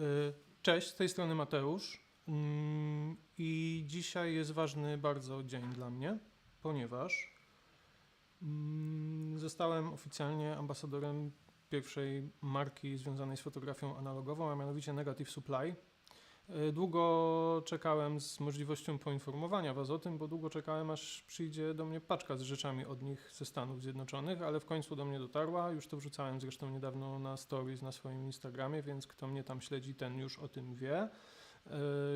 Y, Cześć, z tej strony Mateusz. Mm, I dzisiaj jest ważny bardzo dzień dla mnie, ponieważ mm, zostałem oficjalnie ambasadorem pierwszej marki związanej z fotografią analogową, a mianowicie Negative Supply. Y, Długo czekałem z możliwością poinformowania Was o tym, bo długo czekałem, aż przyjdzie do mnie paczka z rzeczami od nich ze Stanów Zjednoczonych, ale w końcu do mnie dotarła. Już to wrzucałem zresztą niedawno na stories na swoim Instagramie, więc kto mnie tam śledzi, ten już o tym wie,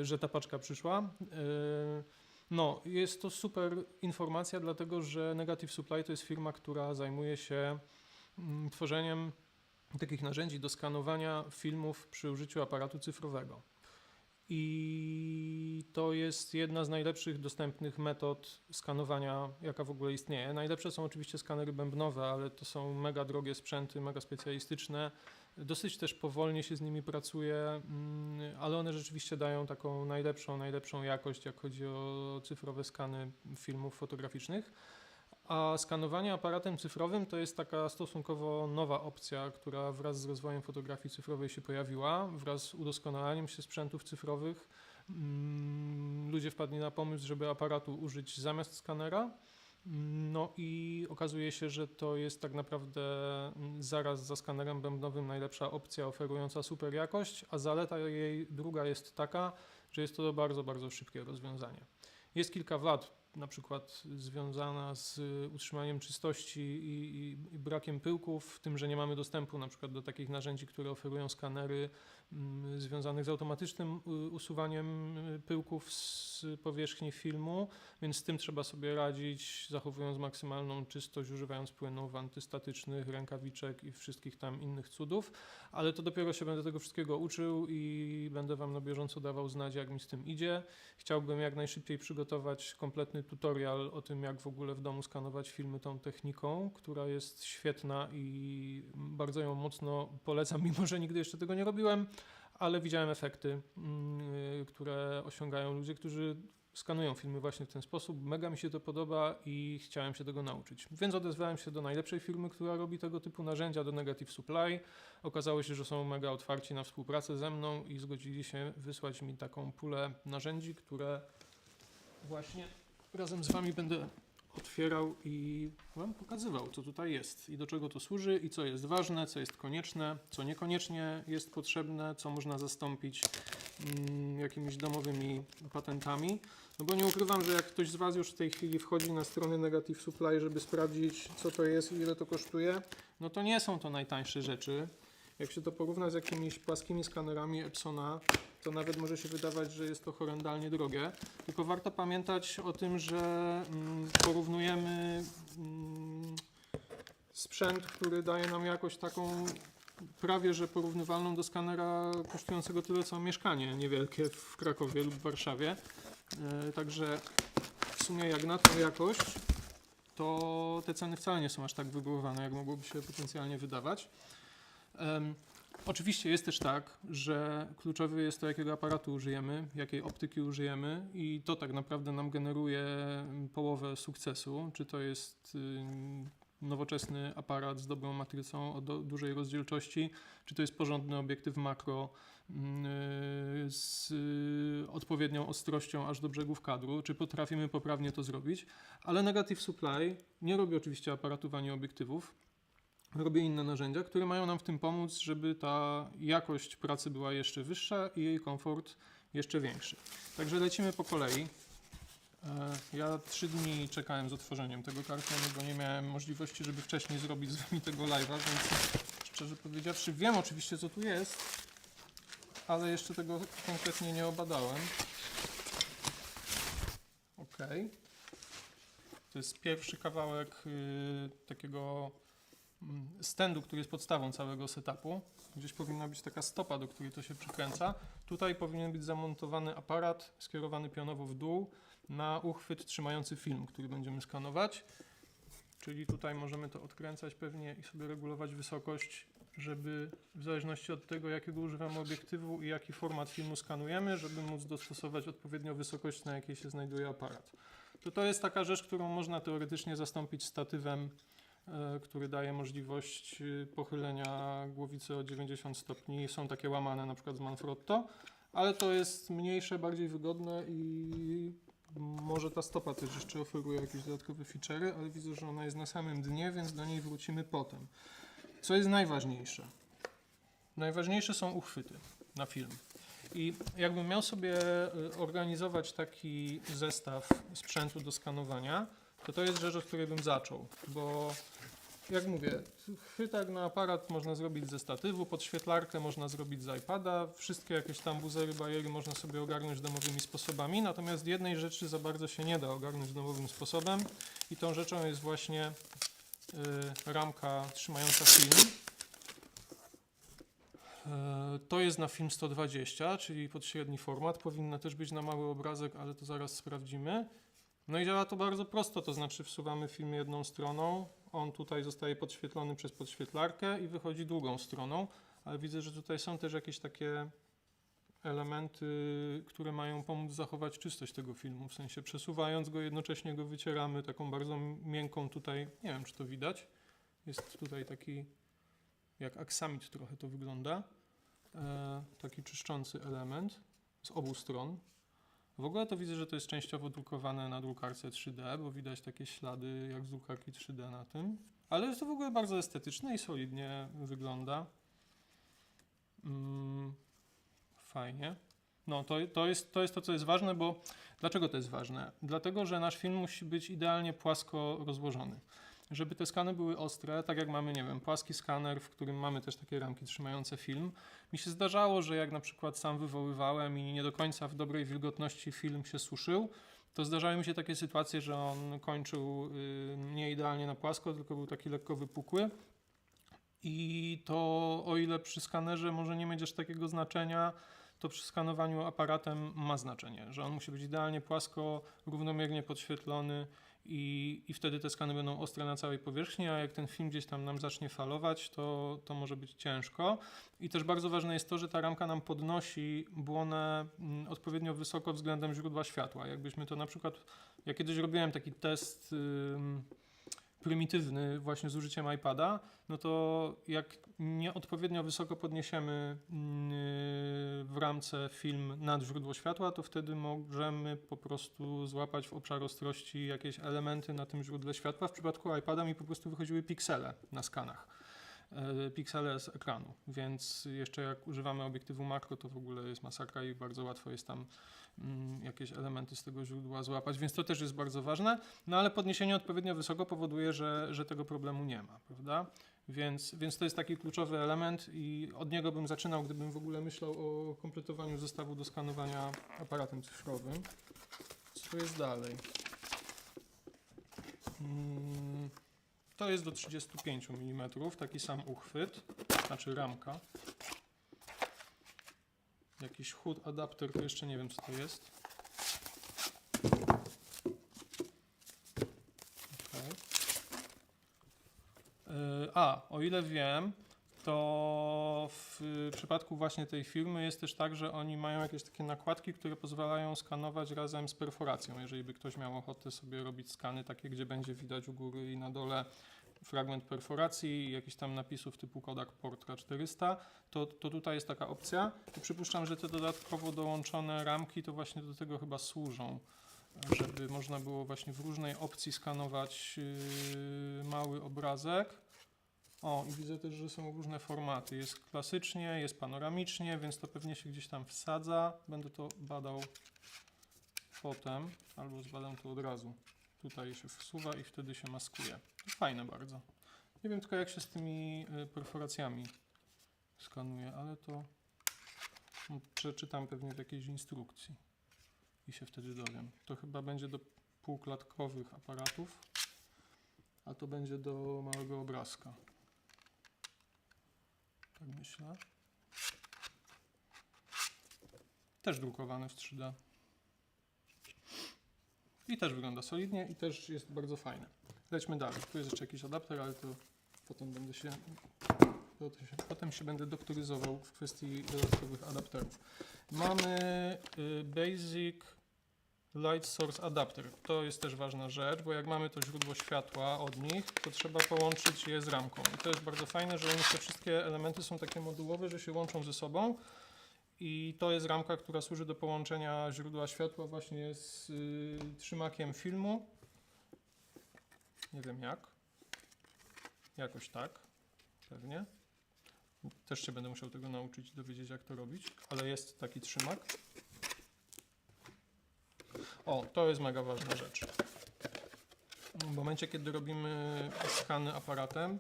y, że ta paczka przyszła. Y, No, jest to super informacja, dlatego że Negative Supply to jest firma, która zajmuje się mm, tworzeniem takich narzędzi do skanowania filmów przy użyciu aparatu cyfrowego. I to jest jedna z najlepszych dostępnych metod skanowania, jaka w ogóle istnieje. Najlepsze są oczywiście skanery bębnowe, ale to są mega drogie sprzęty, mega specjalistyczne. Dosyć też powolnie się z nimi pracuje, mm, ale one rzeczywiście dają taką najlepszą, najlepszą jakość, jak chodzi o cyfrowe skany filmów fotograficznych. A skanowanie aparatem cyfrowym to jest taka stosunkowo nowa opcja, która wraz z rozwojem fotografii cyfrowej się pojawiła, wraz z udoskonalaniem się sprzętów cyfrowych. mm, Ludzie wpadli na pomysł, żeby aparatu użyć zamiast skanera. No i okazuje się, że to jest tak naprawdę mm, zaraz za skanerem bębnowym najlepsza opcja oferująca super jakość, a zaleta jej druga jest taka, że jest to bardzo, bardzo szybkie rozwiązanie. Jest kilka wad, na przykład związana z utrzymaniem czystości i, i, i brakiem pyłków, tym, że nie mamy dostępu na przykład do takich narzędzi, które oferują skanery mm, związanych z automatycznym y, usuwaniem y, pyłków z powierzchni filmu, więc z tym trzeba sobie radzić, zachowując maksymalną czystość, używając płynów antystatycznych, rękawiczek i wszystkich tam innych cudów, ale to dopiero się będę tego wszystkiego uczył i będę Wam na bieżąco dawał znać, jak mi z tym idzie. Chciałbym jak najszybciej przygotować kompletny tutorial o tym, jak w ogóle w domu skanować filmy tą techniką, która jest świetna i bardzo ją mocno polecam, mimo że nigdy jeszcze tego nie robiłem, ale widziałem efekty, mm, które osiągają ludzie, którzy skanują filmy właśnie w ten sposób. Mega mi się to podoba i chciałem się tego nauczyć. Więc odezwałem się do najlepszej firmy, która robi tego typu narzędzia, do Negative Supply. Okazało się, że są mega otwarci na współpracę ze mną i zgodzili się wysłać mi taką pulę narzędzi, które właśnie razem z Wami będę otwierał i Wam pokazywał, co tutaj jest i do czego to służy i co jest ważne, co jest konieczne, co niekoniecznie jest potrzebne, co można zastąpić mm, jakimiś domowymi patentami. No bo nie ukrywam, że jak ktoś z Was już w tej chwili wchodzi na stronę Negative Supply, żeby sprawdzić, co to jest i ile to kosztuje, no to nie są to najtańsze rzeczy. Jak się to porówna z jakimiś płaskimi skanerami Epsona, to nawet może się wydawać, że jest to horrendalnie drogie. Tylko warto pamiętać o tym, że mm, porównujemy mm, sprzęt, który daje nam jakoś taką prawie że porównywalną do skanera kosztującego tyle co mieszkanie niewielkie w Krakowie lub Warszawie. E, Także w sumie jak na tą jakość, to te ceny wcale nie są aż tak wygórowane, jak mogłoby się potencjalnie wydawać. Oczywiście jest też tak, że kluczowy jest to, jakiego aparatu użyjemy, jakiej optyki użyjemy, i to tak naprawdę nam generuje połowę sukcesu. Czy to jest ym, nowoczesny aparat z dobrą matrycą o do, dużej rozdzielczości, czy to jest porządny obiektyw makro y, z y, odpowiednią ostrością aż do brzegów kadru, czy potrafimy poprawnie to zrobić. Ale Negative Supply nie robi oczywiście aparatów ani obiektywów robię inne narzędzia, które mają nam w tym pomóc, żeby ta jakość pracy była jeszcze wyższa i jej komfort jeszcze większy. Także lecimy po kolei. E, Ja trzy dni czekałem z otworzeniem tego kartonu, bo nie miałem możliwości, żeby wcześniej zrobić z wami tego live'a, więc szczerze powiedziawszy wiem oczywiście co tu jest, ale jeszcze tego konkretnie nie obadałem. Ok. To jest pierwszy kawałek y, takiego standu, który jest podstawą całego setupu. Gdzieś powinna być taka stopa, do której to się przykręca. Tutaj powinien być zamontowany aparat skierowany pionowo w dół na uchwyt trzymający film, który będziemy skanować. Czyli tutaj możemy to odkręcać pewnie i sobie regulować wysokość, żeby w zależności od tego, jakiego używamy obiektywu i jaki format filmu skanujemy, żeby móc dostosować odpowiednio wysokość, na jakiej się znajduje aparat. To to jest taka rzecz, którą można teoretycznie zastąpić statywem który daje możliwość y, pochylenia głowicy o 90 stopni. Są takie łamane na przykład z Manfrotto, ale to jest mniejsze, bardziej wygodne i może ta stopa też jeszcze oferuje jakieś dodatkowe feature'y, ale widzę, że ona jest na samym dnie, więc do niej wrócimy potem. Co jest najważniejsze? Najważniejsze są uchwyty na film. I jakbym miał sobie y, organizować taki zestaw sprzętu do skanowania, to to jest rzecz, od której bym zaczął, bo jak mówię, chwytak na aparat można zrobić ze statywu, podświetlarkę można zrobić z iPada, wszystkie jakieś tam buzery, bariery można sobie ogarnąć domowymi sposobami, natomiast jednej rzeczy za bardzo się nie da ogarnąć domowym sposobem i tą rzeczą jest właśnie y, ramka trzymająca film. E, To jest na film 120, czyli podśredni format. Powinna też być na mały obrazek, ale to zaraz sprawdzimy. No i działa to bardzo prosto, to znaczy wsuwamy film jedną stroną, on tutaj zostaje podświetlony przez podświetlarkę i wychodzi drugą stroną, ale widzę, że tutaj są też jakieś takie elementy, które mają pomóc zachować czystość tego filmu, w sensie przesuwając go, jednocześnie go wycieramy taką bardzo miękką tutaj, nie wiem czy to widać, jest tutaj taki jak aksamit trochę to wygląda, e, taki czyszczący element z obu stron. W ogóle to widzę, że to jest częściowo drukowane na drukarce 3D, bo widać takie ślady jak z drukarki 3D na tym. Ale jest to w ogóle bardzo estetyczne i solidnie wygląda. Mm, fajnie. No, to, to, jest, to jest to, co jest ważne, bo dlaczego to jest ważne? Dlatego, że nasz film musi być idealnie płasko rozłożony. Żeby te skany były ostre, tak jak mamy, nie wiem, płaski skaner, w którym mamy też takie ramki trzymające film. Mi się zdarzało, że jak na przykład sam wywoływałem i nie do końca w dobrej wilgotności film się suszył, to zdarzały mi się takie sytuacje, że on kończył y, nie idealnie na płasko, tylko był taki lekko wypukły. I to o ile przy skanerze może nie aż takiego znaczenia, to przy skanowaniu aparatem ma znaczenie, że on musi być idealnie płasko, równomiernie podświetlony i, i wtedy te skany będą ostre na całej powierzchni, a jak ten film gdzieś tam nam zacznie falować, to, to może być ciężko. I też bardzo ważne jest to, że ta ramka nam podnosi błonę mm, odpowiednio wysoko względem źródła światła. Jakbyśmy to na przykład, ja kiedyś robiłem taki test ym, prymitywny właśnie z użyciem iPada, no to jak nieodpowiednio wysoko podniesiemy mm, w ramce film nad źródło światła, to wtedy możemy po prostu złapać w obszar ostrości jakieś elementy na tym źródle światła. W przypadku iPada mi po prostu wychodziły piksele na skanach. E, Piksele z ekranu, więc jeszcze jak używamy obiektywu makro, to w ogóle jest masakra i bardzo łatwo jest tam mm, jakieś elementy z tego źródła złapać, więc to też jest bardzo ważne. No ale podniesienie odpowiednio wysoko powoduje, że, że tego problemu nie ma, prawda? Więc, więc to jest taki kluczowy element i od niego bym zaczynał, gdybym w ogóle myślał o kompletowaniu zestawu do skanowania aparatem cyfrowym. Co jest dalej? Mm, To jest do 35 mm, taki sam uchwyt, znaczy ramka. Jakiś hood adapter, to jeszcze nie wiem co to jest. Okej. Yy, A, o ile wiem, to w przypadku właśnie tej firmy jest też tak, że oni mają jakieś takie nakładki, które pozwalają skanować razem z perforacją. Jeżeli by ktoś miał ochotę sobie robić skany takie, gdzie będzie widać u góry i na dole fragment perforacji i jakichś tam napisów typu Kodak Portra 400, to, to tutaj jest taka opcja. I przypuszczam, że te dodatkowo dołączone ramki to właśnie do tego chyba służą, żeby można było właśnie w różnej opcji skanować yy, mały obrazek. O, i widzę też, że są różne formaty. Jest klasycznie, jest panoramicznie, więc to pewnie się gdzieś tam wsadza. Będę to badał potem, albo zbadam to od razu. Tutaj się wsuwa i wtedy się maskuje. Fajne bardzo. Nie wiem tylko jak się z tymi y, perforacjami skanuje, ale to no, przeczytam pewnie w jakiejś instrukcji i się wtedy dowiem. To chyba będzie do półklatkowych aparatów, a to będzie do małego obrazka. Tak myślę. Też drukowany w 3D. I też wygląda solidnie i też jest bardzo fajne. Lećmy dalej. Tu jest jeszcze jakiś adapter, ale to potem będę się, potem się, będę doktoryzował w kwestii dodatkowych adapterów. Mamy y, Basic Light Source Adapter. To jest też ważna rzecz, bo jak mamy to źródło światła od nich, to trzeba połączyć je z ramką. I to jest bardzo fajne, że te wszystkie elementy są takie modułowe, że się łączą ze sobą. I to jest ramka, która służy do połączenia źródła światła właśnie z y, trzymakiem filmu. Nie wiem jak. Jakoś tak, pewnie. Też się będę musiał tego nauczyć, dowiedzieć jak to robić, ale jest taki trzymak. O, to jest mega ważna rzecz. W momencie, kiedy robimy skany aparatem,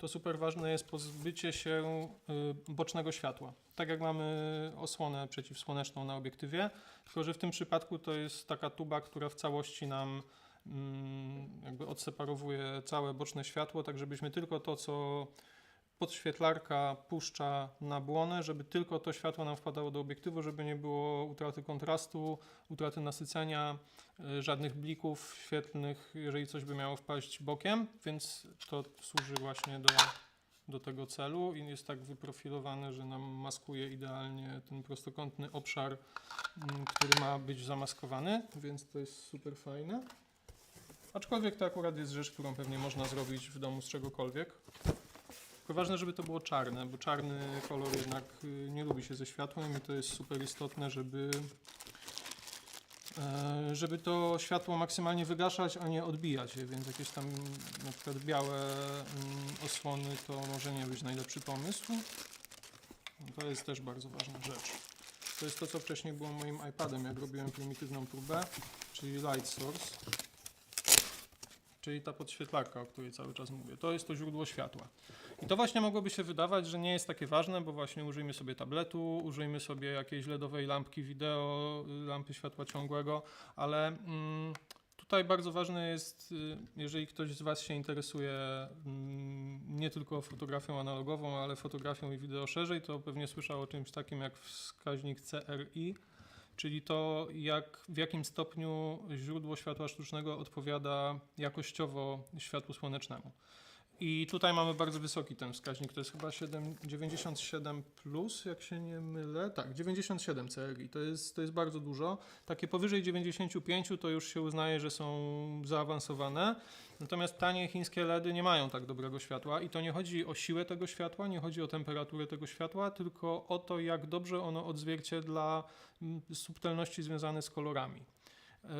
to super ważne jest pozbycie się y, bocznego światła. Tak jak mamy osłonę przeciwsłoneczną na obiektywie, tylko że w tym przypadku to jest taka tuba, która w całości nam mm, jakby odseparowuje całe boczne światło, tak żebyśmy tylko to, co podświetlarka puszcza na błonę, żeby tylko to światło nam wpadało do obiektywu, żeby nie było utraty kontrastu, utraty nasycenia, y, żadnych blików świetlnych, jeżeli coś by miało wpaść bokiem, więc to służy właśnie do, do tego celu i jest tak wyprofilowane, że nam maskuje idealnie ten prostokątny obszar, mm, który ma być zamaskowany, więc to jest super fajne. Aczkolwiek to akurat jest rzecz, którą pewnie można zrobić w domu z czegokolwiek. Tylko ważne, żeby to było czarne, bo czarny kolor jednak y, nie lubi się ze światłem i to jest super istotne, żeby, e, żeby to światło maksymalnie wygaszać, a nie odbijać je, więc jakieś tam na przykład białe mm, osłony to może nie być najlepszy pomysł. To jest też bardzo ważna rzecz. To jest to, co wcześniej było moim iPadem, jak robiłem prymitywną próbę, czyli Light Source. Czyli ta podświetlarka, o której cały czas mówię. To jest to źródło światła. I to właśnie mogłoby się wydawać, że nie jest takie ważne, bo właśnie użyjmy sobie tabletu, użyjmy sobie jakiejś LEDowej lampki wideo, y, lampy światła ciągłego, ale mm, tutaj bardzo ważne jest, y, jeżeli ktoś z Was się interesuje mm, nie tylko fotografią analogową, ale fotografią i wideo szerzej, to pewnie słyszał o czymś takim jak wskaźnik CRI, czyli to jak, w jakim stopniu źródło światła sztucznego odpowiada jakościowo światłu słonecznemu. I tutaj mamy bardzo wysoki ten wskaźnik, to jest chyba 7, 97 plus, jak się nie mylę. Tak, 97 CRI, to jest, to jest bardzo dużo. Takie powyżej 95 to już się uznaje, że są zaawansowane. Natomiast tanie chińskie LEDy nie mają tak dobrego światła i to nie chodzi o siłę tego światła, nie chodzi o temperaturę tego światła, tylko o to, jak dobrze ono odzwierciedla mm, subtelności związane z kolorami. Yy,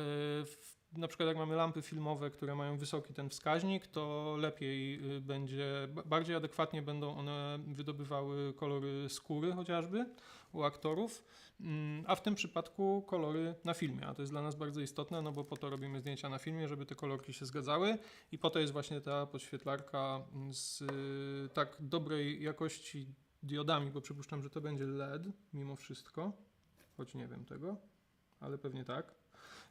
w- na przykład jak mamy lampy filmowe, które mają wysoki ten wskaźnik, to lepiej y, będzie, ba- bardziej adekwatnie będą one wydobywały kolory skóry chociażby u aktorów, Mm, a w tym przypadku kolory na filmie, a to jest dla nas bardzo istotne, no bo po to robimy zdjęcia na filmie, żeby te kolorki się zgadzały i po to jest właśnie ta podświetlarka z y, tak dobrej jakości diodami, bo przypuszczam, że to będzie LED mimo wszystko, choć nie wiem tego, ale pewnie tak.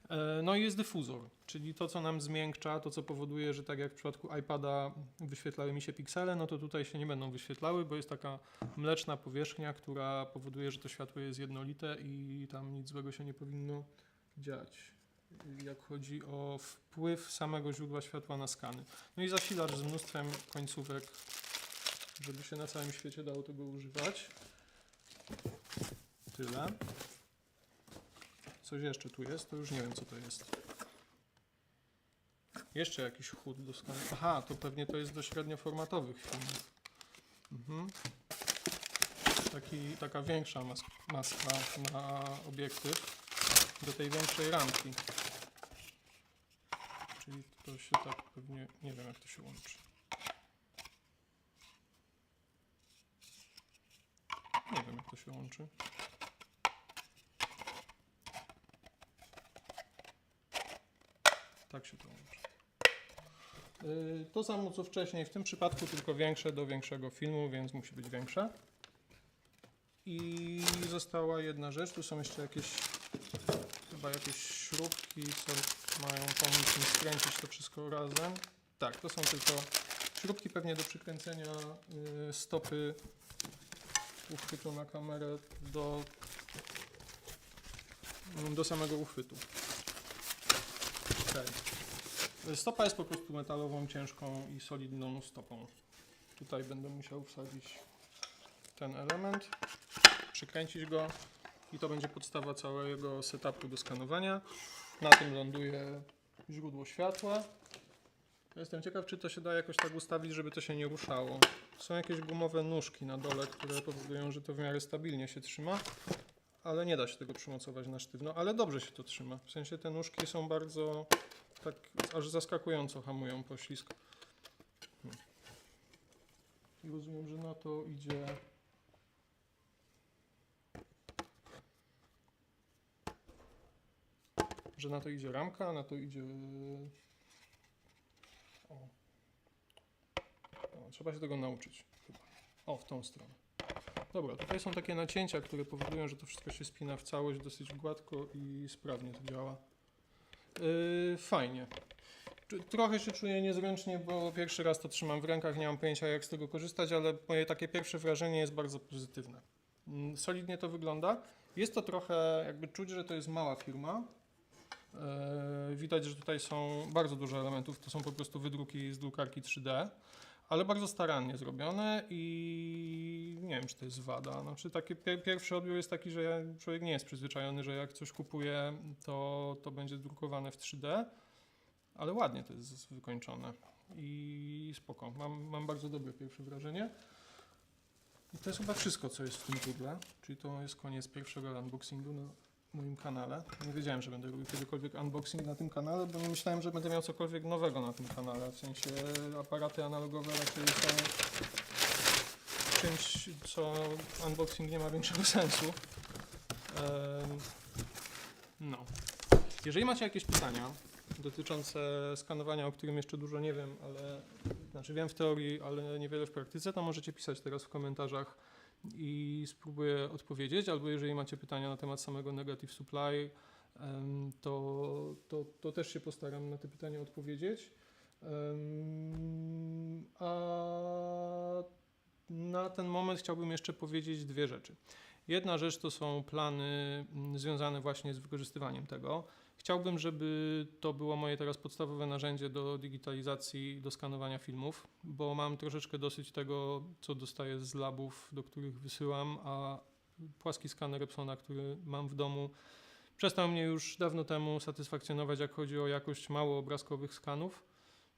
E, No i jest dyfuzor, czyli to, co nam zmiękcza, to, co powoduje, że tak jak w przypadku iPada wyświetlały mi się piksele, no to tutaj się nie będą wyświetlały, bo jest taka mleczna powierzchnia, która powoduje, że to światło jest jednolite i tam nic złego się nie powinno dziać. Jak chodzi o wpływ samego źródła światła na skany. No i zasilacz z mnóstwem końcówek, żeby się na całym świecie dało tego używać. Tyle. Coś jeszcze tu jest, to już nie wiem co to jest. Jeszcze jakiś chód. Aha, to pewnie to jest do średnioformatowych filmów. Mhm. Taki, taka większa mas maska na obiektyw do tej większej ramki. Czyli to się tak pewnie, nie wiem jak to się łączy. Nie wiem jak to się łączy. Tak się to łączy. Yy, To samo co wcześniej, w tym przypadku tylko większe do większego filmu, więc musi być większe. I została jedna rzecz, tu są jeszcze jakieś chyba jakieś śrubki, co mają pomóc mi skręcić to wszystko razem. Tak, to są tylko śrubki pewnie do przykręcenia yy, stopy uchwytu na kamerę do, do samego uchwytu. Okej. Stopa jest po prostu metalową, ciężką i solidną stopą. Tutaj będę musiał wsadzić ten element, przykręcić go i to będzie podstawa całego setupu do skanowania. Na tym ląduje źródło światła. Jestem ciekaw, czy to się da jakoś tak ustawić, żeby to się nie ruszało. Są jakieś gumowe nóżki na dole, które powodują, że to w miarę stabilnie się trzyma, ale nie da się tego przymocować na sztywno, ale dobrze się to trzyma. W sensie te nóżki są bardzo, tak aż zaskakująco hamują poślizg. Hmm. I rozumiem, że na to idzie... Że na to idzie ramka, na to idzie... O. O, trzeba się tego nauczyć. O, w tą stronę. Dobra, tutaj są takie nacięcia, które powodują, że to wszystko się spina w całość dosyć gładko i sprawnie to działa. Yy, fajnie. Trochę się czuję niezręcznie, bo pierwszy raz to trzymam w rękach, nie mam pojęcia jak z tego korzystać, ale moje takie pierwsze wrażenie jest bardzo pozytywne. Mm, Solidnie to wygląda. Jest to trochę, jakby czuć, że to jest mała firma. Yy, Widać, że tutaj są bardzo dużo elementów, to są po prostu wydruki z drukarki 3D, ale bardzo starannie zrobione i nie wiem, czy to jest wada. Znaczy, taki pier- pierwszy odbiór jest taki, że człowiek nie jest przyzwyczajony, że jak coś kupuje, to, to będzie drukowane w 3D, ale ładnie to jest wykończone i spoko. Mam, mam bardzo dobre pierwsze wrażenie. I to jest chyba wszystko, co jest w tym pudle, czyli to jest koniec pierwszego unboxingu na moim kanale. Nie wiedziałem, że będę robił kiedykolwiek unboxing na tym kanale, bo nie myślałem, że będę miał cokolwiek nowego na tym kanale. W sensie aparaty analogowe raczej są czymś, co unboxing nie ma większego sensu. No. Jeżeli macie jakieś pytania dotyczące skanowania, o którym jeszcze dużo nie wiem, ale znaczy wiem w teorii, ale niewiele w praktyce, to możecie pisać teraz w komentarzach i spróbuję odpowiedzieć. Albo jeżeli macie pytania na temat samego Negative Supply, to, to, to też się postaram na te pytania odpowiedzieć. A na ten moment chciałbym jeszcze powiedzieć dwie rzeczy. Jedna rzecz to są plany mm, związane właśnie z wykorzystywaniem tego. Chciałbym, żeby to było moje teraz podstawowe narzędzie do digitalizacji, do skanowania filmów, bo mam troszeczkę dosyć tego, co dostaję z labów, do których wysyłam, a płaski skaner Epsona, który mam w domu, przestał mnie już dawno temu satysfakcjonować, jak chodzi o jakość mało obrazkowych skanów.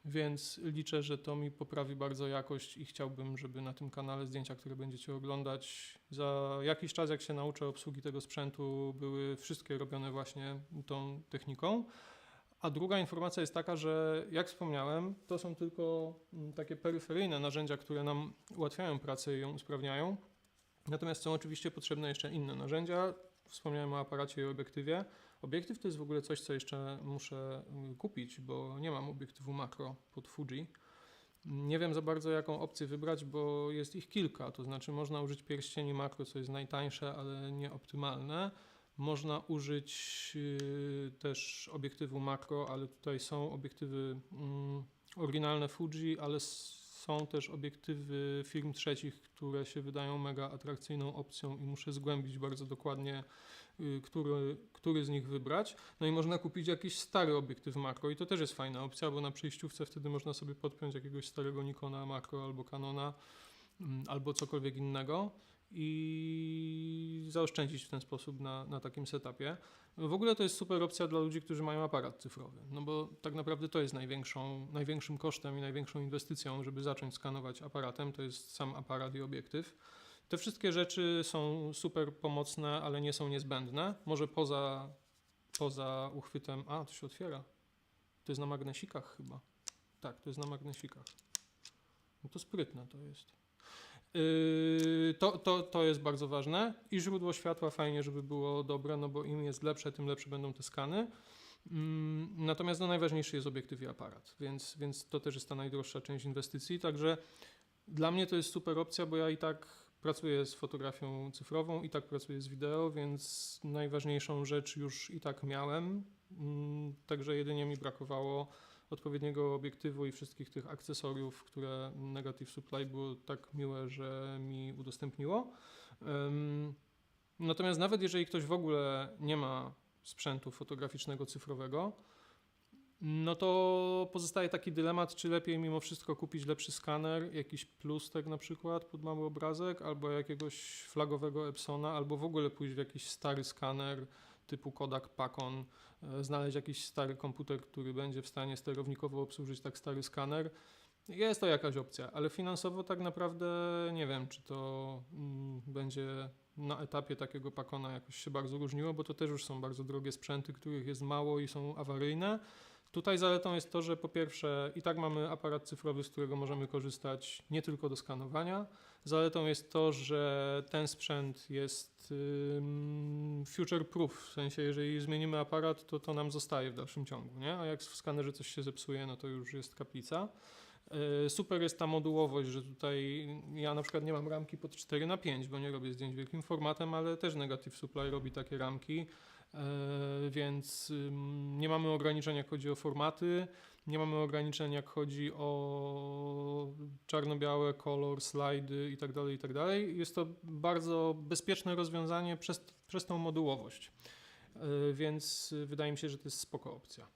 Więc liczę, że to mi poprawi bardzo jakość i chciałbym, żeby na tym kanale zdjęcia, które będziecie oglądać, za jakiś czas, jak się nauczę obsługi tego sprzętu, były wszystkie robione właśnie tą techniką. A druga informacja jest taka, że jak wspomniałem, to są tylko mm, takie peryferyjne narzędzia, które nam ułatwiają pracę i ją usprawniają. Natomiast są oczywiście potrzebne jeszcze inne narzędzia. Wspomniałem o aparacie i obiektywie. Obiektyw to jest w ogóle coś, co jeszcze muszę y, kupić, bo nie mam obiektywu makro pod Fuji. Nie wiem za bardzo, jaką opcję wybrać, bo jest ich kilka. To znaczy, można użyć pierścieni makro, co jest najtańsze, ale nieoptymalne. Można użyć y, też obiektywu makro, ale tutaj są obiektywy mm, oryginalne Fuji, ale są też obiektywy firm trzecich, które się wydają mega atrakcyjną opcją i muszę zgłębić bardzo dokładnie, który, który z nich wybrać. No i można kupić jakiś stary obiektyw makro i to też jest fajna opcja, bo na przejściówce wtedy można sobie podpiąć jakiegoś starego Nikona makro albo Canona mm, albo cokolwiek innego i zaoszczędzić w ten sposób na, na takim setupie. W ogóle to jest super opcja dla ludzi, którzy mają aparat cyfrowy, no bo tak naprawdę to jest największą, największym kosztem i największą inwestycją, żeby zacząć skanować aparatem, to jest sam aparat i obiektyw. Te wszystkie rzeczy są super pomocne, ale nie są niezbędne. Może poza, poza uchwytem. A, to się otwiera. To jest na magnesikach chyba. Tak, to jest na magnesikach. No to sprytne to jest. Yy, to, to, to jest bardzo ważne. I źródło światła fajnie, żeby było dobre, no bo im jest lepsze, tym lepsze będą te skany. Mm, Natomiast no, najważniejszy jest obiektyw i aparat, więc, więc to też jest ta najdroższa część inwestycji. Także dla mnie to jest super opcja, bo ja i tak pracuję z fotografią cyfrową, i tak pracuję z wideo, więc najważniejszą rzecz już i tak miałem. Mm, Także jedynie mi brakowało odpowiedniego obiektywu i wszystkich tych akcesoriów, które Negative Supply było tak miłe, że mi udostępniło. Natomiast nawet jeżeli ktoś w ogóle nie ma sprzętu fotograficznego cyfrowego, no to pozostaje taki dylemat, czy lepiej mimo wszystko kupić lepszy skaner, jakiś plustek na przykład pod mały obrazek, albo jakiegoś flagowego Epsona, albo w ogóle pójść w jakiś stary skaner typu Kodak, Pacon, e, znaleźć jakiś stary komputer, który będzie w stanie sterownikowo obsłużyć tak stary skaner. Jest to jakaś opcja, ale finansowo tak naprawdę nie wiem, czy to mm, będzie na etapie takiego Pacona jakoś się bardzo różniło, bo to też już są bardzo drogie sprzęty, których jest mało i są awaryjne. Tutaj zaletą jest to, że po pierwsze i tak mamy aparat cyfrowy, z którego możemy korzystać nie tylko do skanowania. Zaletą jest to, że ten sprzęt jest future proof, w sensie jeżeli zmienimy aparat, to to nam zostaje w dalszym ciągu, nie? A jak w skanerze coś się zepsuje, no to już jest kaplica. Yy, Super jest ta modułowość, że tutaj ja na przykład nie mam ramki pod 4 na 5 bo nie robię zdjęć wielkim formatem, ale też Negative Supply robi takie ramki. E, więc nie mamy ograniczeń jak chodzi o formaty, nie mamy ograniczeń jak chodzi o czarno-białe, kolor, slajdy itd., itd. Jest to bardzo bezpieczne rozwiązanie przez, przez tą modułowość, E, więc wydaje mi się, że to jest spoko opcja.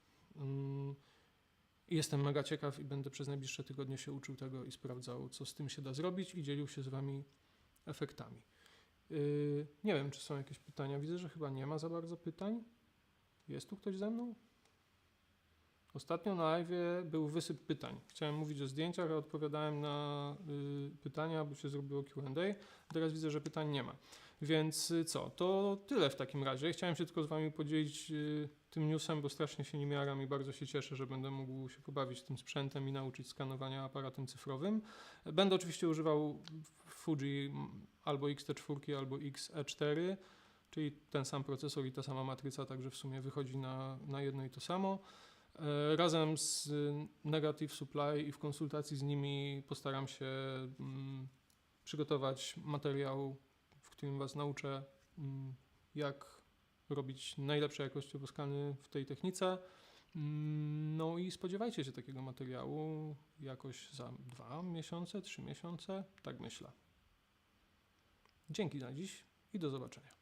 Jestem mega ciekaw i będę przez najbliższe tygodnie się uczył tego i sprawdzał, co z tym się da zrobić i dzielił się z Wami efektami. Yy, nie wiem, czy są jakieś pytania. Widzę, że chyba nie ma za bardzo pytań. Jest tu ktoś ze mną? Ostatnio na live był wysyp pytań. Chciałem mówić o zdjęciach, a odpowiadałem na y, pytania, bo się zrobiło QA. Teraz widzę, że pytań nie ma. Więc y, co? To tyle w takim razie. Chciałem się tylko z Wami podzielić y, tym newsem, bo strasznie się nim jaram i bardzo się cieszę, że będę mógł się pobawić tym sprzętem i nauczyć skanowania aparatem cyfrowym. Będę oczywiście używał Fuji albo X-T4, albo XE4, czyli ten sam procesor i ta sama matryca, także w sumie wychodzi na, na jedno i to samo. E, Razem z Negative Supply i w konsultacji z nimi postaram się mm, przygotować materiał, w którym Was nauczę, mm, jak robić najlepsze jakościowo skany w tej technice. Mm, No i spodziewajcie się takiego materiału jakoś za dwa miesiące, trzy miesiące, tak myślę. Dzięki za dziś i do zobaczenia.